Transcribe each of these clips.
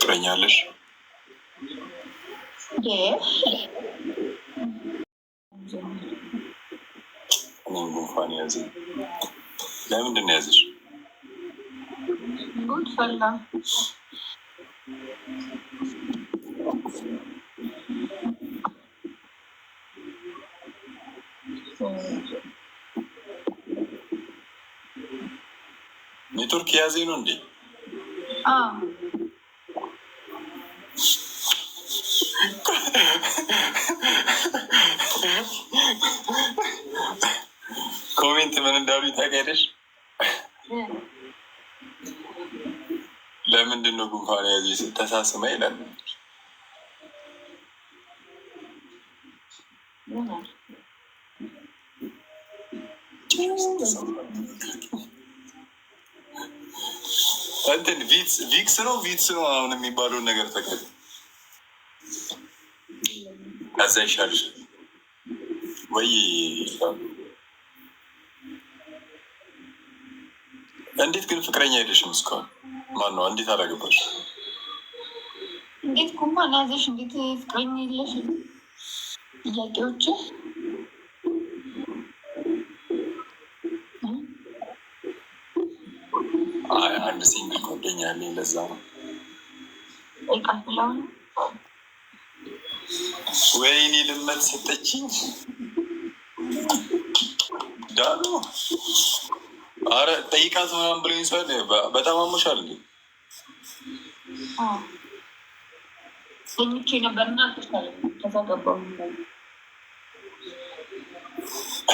ፍቅረኛ አለሽ? እኔም ጉንፋን ያዘኝ። ለምንድን ነው ያዘሽ? ኔትወርክ የያዘኝ ነው እንዴ? ኮሜንት ምን እንዳሉ ታውቂያለሽ? ለምንድን ነው ጉንፋን ያዘኝ ስተሳስማ ይላል። እንትን ቪክስ ነው ቪትስ ነው አሁን የሚባለውን ነገር ተከል ከዛ ይሻልሽ ወይ እንዴት ግን ፍቅረኛ አይደሽም እስካሁን? ማን ነው? እንዴት አላገባሽ? እንዴት ጉንፋን ያዘሽ? እንዴት ፍቅረኛ የለሽ? ጥያቄዎች አንድ ሴት ጓደኛ አለኝ። ለዛ ነው። ወይኔ ድመት ሰጠችኝ። ዳኑ። አረ ጠይቃት ምናምን ብሎኝ ሰል በጣም አሞሻል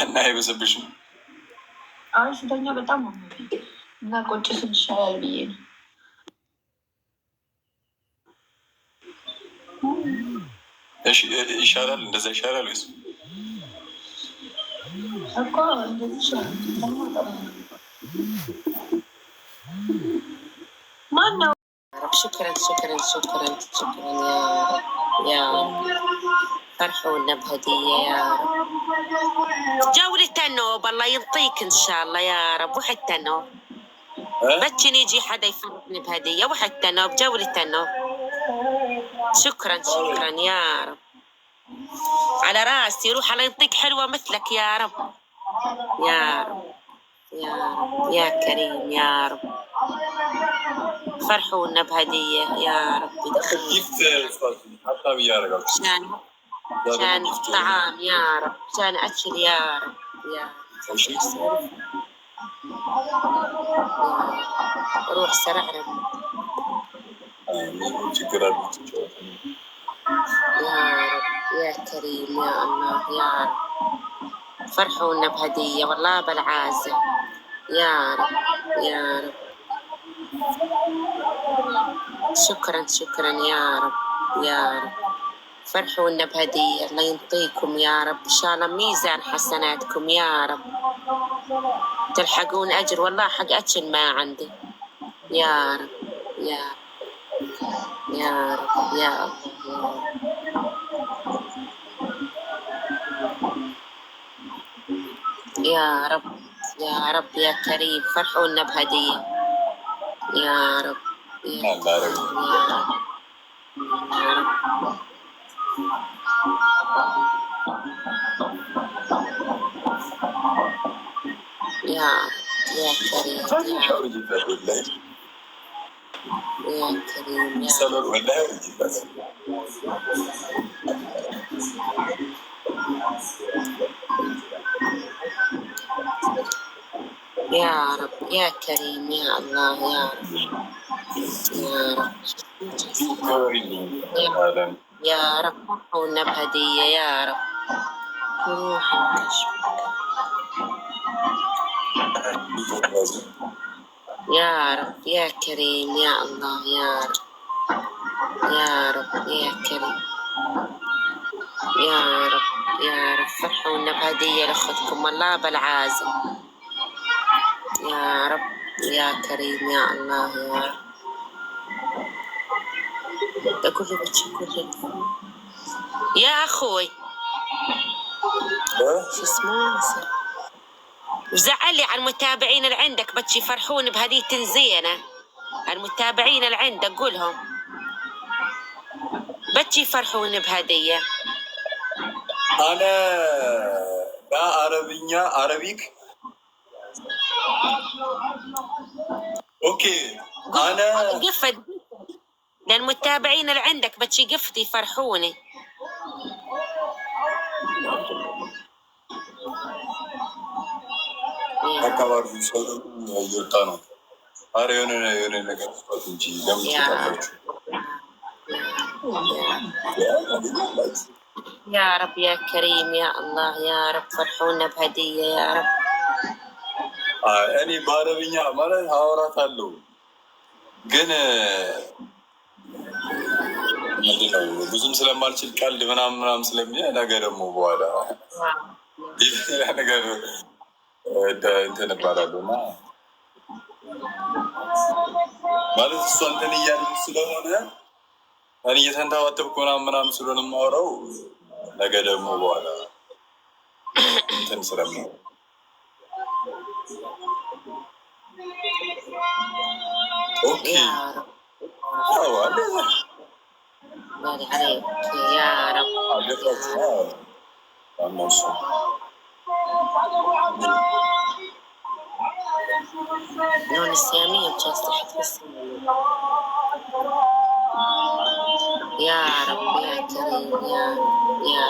እና አይበሰብሽም? አይ ሽተኛ በጣም እና ቁጭ ስል ይሻላል ብዬ ነው። እሺ ይሻላል፣ እንደዛ ይሻላል ወይስ እኮ እንደዚህ ይሻላል? ማን ነው? شكرا شكرا شكرا شكرا يا رب يا رب فرحونا بهدية يا رب جولة النوب الله ينطيك ان شاء الله يا رب وحتى النوب بتشن يجي حدا يفرحني بهدية وحتى النوب جولة النوب شكرا شكرا يا رب. على راسي روح الله ينطيك حلوة مثلك يا رب. يا رب يا رب يا كريم يا رب. فرحونا بهدية يا رب. عشان عشان طعام يا رب. عشان أكل يا رب. يا رب. روح سرعنا يا رب يا كريم يا الله يا رب. فرحونا بهدية والله بالعازة. يا رب يا رب. شكرا شكرا يا رب يا رب. فرحونا بهدية الله ينطيكم يا رب إن شاء الله ميزان حسناتكم يا رب تلحقون أجر والله حق أكل ما عندي يا رب يا يا رب يا الله يا رب يا رب يا كريم فرحونا بهدية يا رب يا رب يا رب, يا يا رب يا كريم يا رب يا كريم يا الله يا رب يا رب يا رب فرحونا بهدية يا رب روح يا رب يا كريم يا الله يا رب يا رب يا كريم. يا رب يا رب فرحونا بهدية لأختكم والله بالعازم. يا رب يا كريم يا الله يا رب. أقول له بتشكر يا أخوي. شو اسمه؟ نسيت. وزعل لي على المتابعين اللي عندك بتشي يفرحون بهدية زينة المتابعين اللي عندك قولهم. بتجي يفرحون بهدية أنا لا عربية عربيك. أوكي. أنا قفت للمتابعين اللي عندك بتجي قفت يفرحوني. አካባቢ ሰው እየወጣ ነው። አረ የሆነ የሆነ ነገር ስፋት እንጂ ለምን ትወጣላችሁ? ያ ረብ ያ ከሪም ያ አላህ ያ ረብ ፈርሑነ በሀዲያ ያ ረብ እኔ በአረብኛ ማለት አወራት አለው ግን ብዙም ስለማልችል ቀልድ ምናምን ምናምን ስለሚያ ነገ ደግሞ በኋላ ነገር እንትን እባላለሁ እና ማለት እሷ እንትን እያለች ስለሆነ እኔ እየተንተባተብኩ ምናምን ምናምን ስለሆነ የማወራው ነገ ደግሞ በኋላ እንትን ስለምሆን ኦኬ Non islami me? Da bitmesin. Ya Rabbi ya ya ya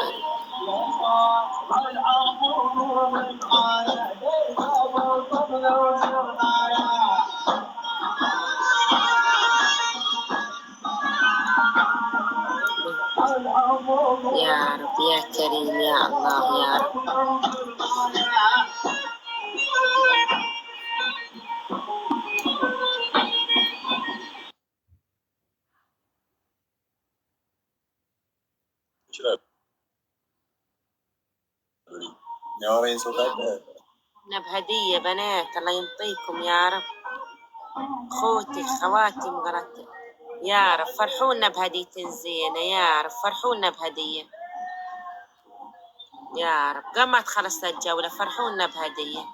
Ya Rabbi ya ya Allah ya Rabbi يا هدية بنات الله ينطيكم يا رب. خوتي خواتي مغرتي يا رب فرحونا بهدية زينة يا رب فرحونا بهدية يا رب. قام ما تخلص الجولة فرحونا بهدية.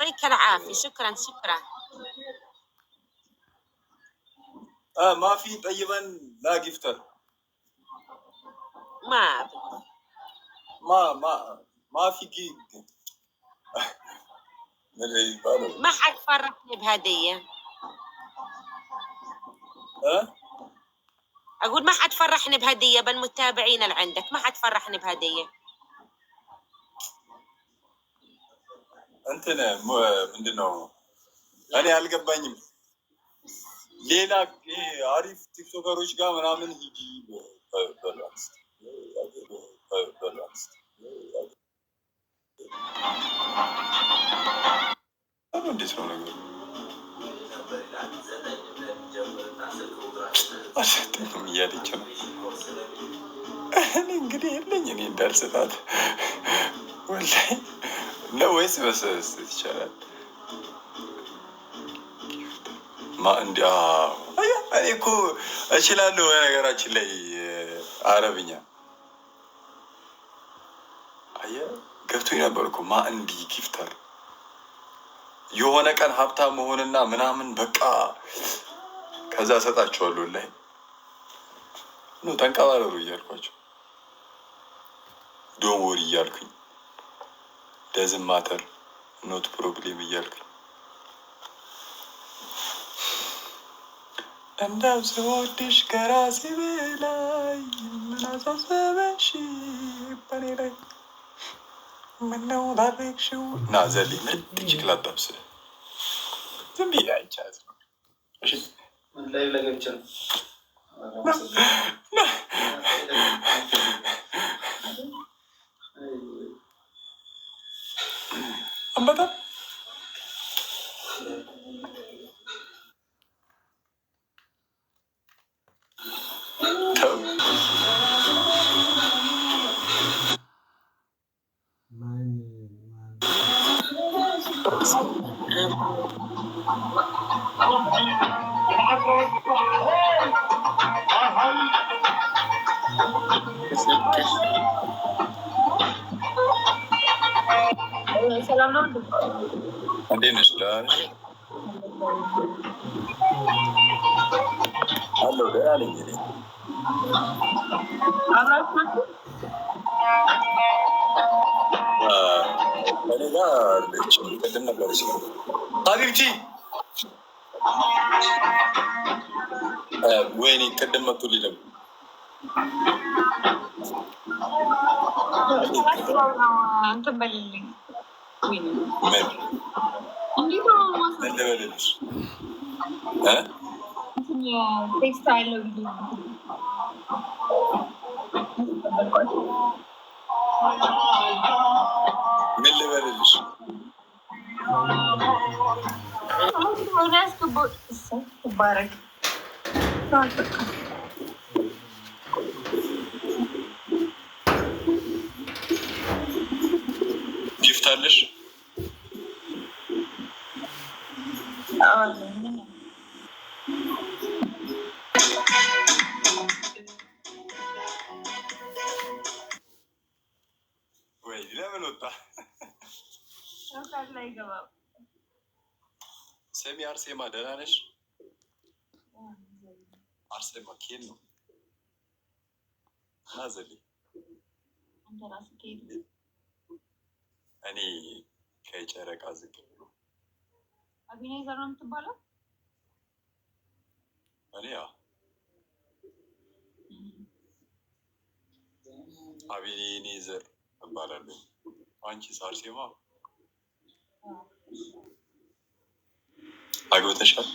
طيب يعطيك العافية. شكرا شكرا. آه ما في طيبا لا جفتر ما ما ما. ما في جيج ما حد فرحني بهدية. ها؟ أقول ما حد فرحني بهدية بل متابعين اللي عندك. ما حد فرحني بهدية. أنت نعم مندنو أنا هلقى بني ليلا إيه، عارف تيك توكروش قام؟ رامن هيجي. طيب، طيب، بالعكس አሉ እንዴት ነው ነገሩ? አልሰጠኝም እያለች ነው። እኔ እንግዲህ የለኝ እኔ እንዳልሰጣት ወላሂ ነው ወይስ በሰስ ይቻላል? ማ እንዲ እኔ እኮ እችላለሁ በነገራችን ላይ አረብኛ አየህ፣ ገብቶኝ ነበር እኮ ማ እንዲ ጊፍተር የሆነ ቀን ሀብታም መሆንና ምናምን በቃ ከዛ እሰጣቸዋለሁ ላይ ኖ ተንቀባረሩ እያልኳቸው ዶን ወሪ እያልኩኝ ደዝን ማተር ኖት ፕሮብሌም እያልኩኝ እንዳው ስወድሽ ከራሴ በላይ ምን በኔ ላይ ምነው ታረግሽው እና ዘሌ ምርጥ ጭቅላት ጠብስ ዝም ብዬ አይቻት ነው እሺ እንዴት ነሽ? ደህና ነሽ? አለሁ ደህና ነኝ እኔ። አብራችሁ ናችሁ? አ፣ እኔ ጋር አለችም ቅድም ነበረች። ሀቢብቲ አ፣ ወይኔ ቅድም መቶልኝ ነበር። እንትን milli verilir. Resmi bu isim mübarek. Gifterler. Amin. Bu eğlile mi nutta? ስሚ አርሴማ ደህና ነሽ? አርሴማ ኬን ነው ናዘሊ እኔ ከጨረቃ ዝቅ ብሎ አቢኔዘር ነው የምትባለው። እኔ አቢኔዘር እባላለሁ። አንቺስ አርሴማ? አግብተሻል?